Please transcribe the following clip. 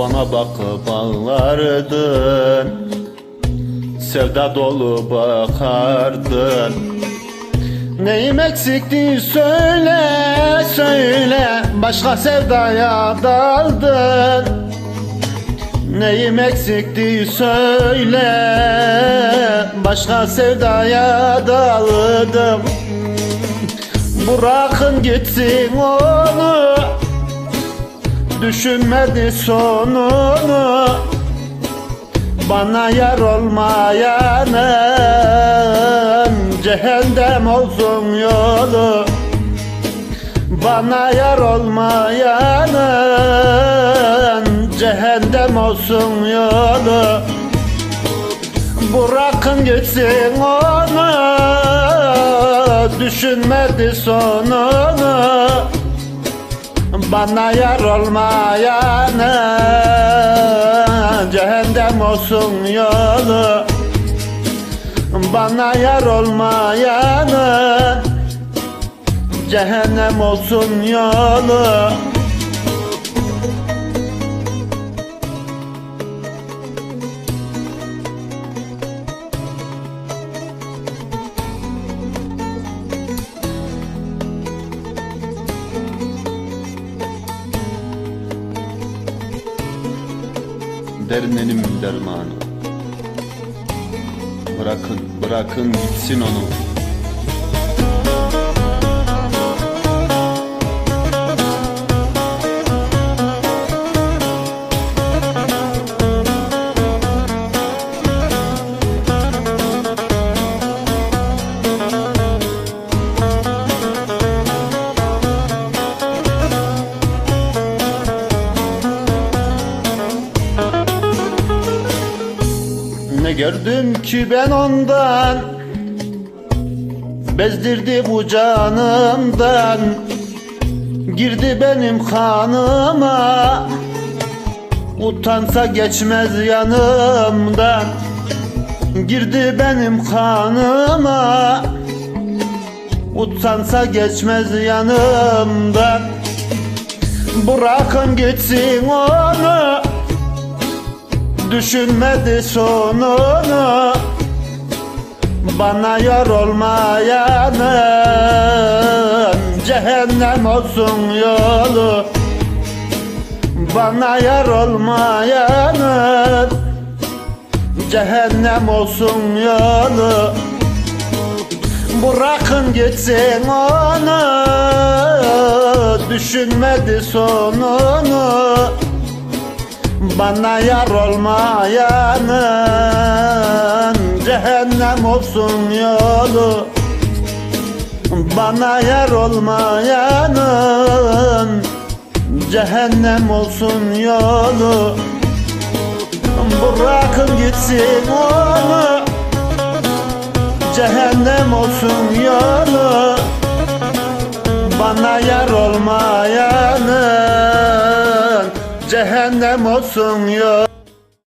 Bana bakıp ağlardın Sevda dolu bakardın. Neyim eksikti söyle söyle. Başka sevdaya daldın. Neyim eksikti söyle Başka sevdaya daldım. Bırakın gitsin onu Düşünmedi sonunu. Bana yar olmayanın Cehennem olsun yolu. Bana yar olmayanın Cehennem olsun yolu. Bırakın gitsin onu Düşünmedi sonunu Bana yar olmayanın Cehennem olsun yolu. Bana yar olmayanın Cehennem olsun yolu Dermenim dermanı. Bırakın, bırakın gitsin onu Ne gördüm ki ben ondan? Bezdirdi bu canımdan. Girdi benim kanıma Utansa geçmez yanımdan. Girdi benim kanıma Utansa geçmez yanımdan. Bırakın gitsin onu Düşünmedi sonunu. Bana yar olmayanın Cehennem olsun yolu. Bana yar olmayanın Cehennem olsun yolu. Bırakın gitsin onu. Düşünmedi sonunu bana yar olmayanın Cehennem olsun yolu. Bana yar olmayanın Cehennem olsun yolu. Bırakın gitsin onu. Cehennem olsun yolu. Bana yar olmayanın Cehennem olsun ya